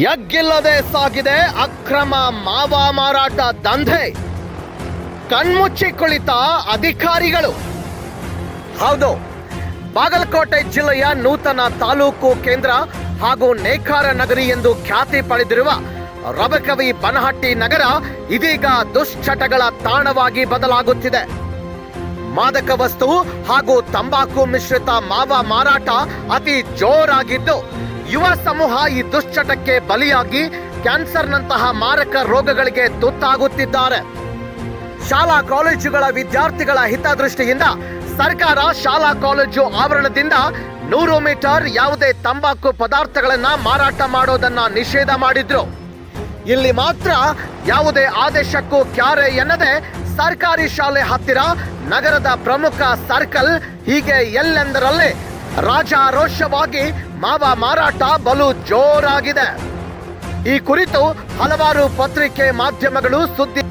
ಯಗ್ಗಿಲ್ಲದೆ ಸಾಗಿದೆ ಅಕ್ರಮ ಮಾವ ಮಾರಾಟ ದಂಧೆ. ಕಣ್ಮುಚ್ಚಿ ಕುಳಿತ ಅಧಿಕಾರಿಗಳು. ಹೌದು. ಬಾಗಲಕೋಟೆ ಜಿಲ್ಲೆಯ ನೂತನ ತಾಲೂಕು ಕೇಂದ್ರ ಹಾಗೂ ನೇಕಾರ ನಗರಿ ಎಂದು ಖ್ಯಾತಿ ಪಡೆದಿರುವ ರಬಕವಿ ಬನಹಟ್ಟಿ ನಗರ ಇದೀಗ ದುಶ್ಚಟಗಳ ತಾಣವಾಗಿ ಬದಲಾಗುತ್ತಿದೆ. ಮಾದಕ ವಸ್ತು ಹಾಗೂ ತಂಬಾಕು ಮಿಶ್ರಿತ ಮಾವ ಮಾರಾಟ ಅತಿ ಜೋರಾಗಿದ್ದು ಯುವ ಸಮೂಹ ಈ ದುಶ್ಚಟಕ್ಕೆ ಬಲಿಯಾಗಿ ಕ್ಯಾನ್ಸರ್ನಂತಹ ಮಾರಕ ರೋಗಗಳಿಗೆ ತುತ್ತಾಗುತ್ತಿದ್ದಾರೆ. ಶಾಲಾ ಕಾಲೇಜುಗಳ ವಿದ್ಯಾರ್ಥಿಗಳ ಹಿತದೃಷ್ಟಿಯಿಂದ ಸರ್ಕಾರ ಶಾಲಾ ಕಾಲೇಜು ಆವರಣದಿಂದ ನೂರು ಮೀಟರ್ ಯಾವುದೇ ತಂಬಾಕು ಪದಾರ್ಥಗಳನ್ನ ಮಾರಾಟ ಮಾಡೋದನ್ನ ನಿಷೇಧ ಮಾಡಿದ್ರು. ಇಲ್ಲಿ ಮಾತ್ರ ಯಾವುದೇ ಆದೇಶಕ್ಕೂ ಕ್ಯಾರೆ ಎನ್ನದೆ ಸರ್ಕಾರಿ ಶಾಲೆ ಹತ್ತಿರ ನಗರದ ಪ್ರಮುಖ ಸರ್ಕಲ್ ಹೀಗೆ ಎಲ್ಲೆಂದರಲ್ಲೇ ರಾಜಾರೋಷವಾಗಿ ಮಾವ ಮಾರಾಟ ಬಲು ಜೋರಾಗಿದೆ. ಈ ಕುರಿತು ಹಲವಾರು ಪತ್ರಿಕೆ ಮಾಧ್ಯಮಗಳು ಸುದ್ದಿ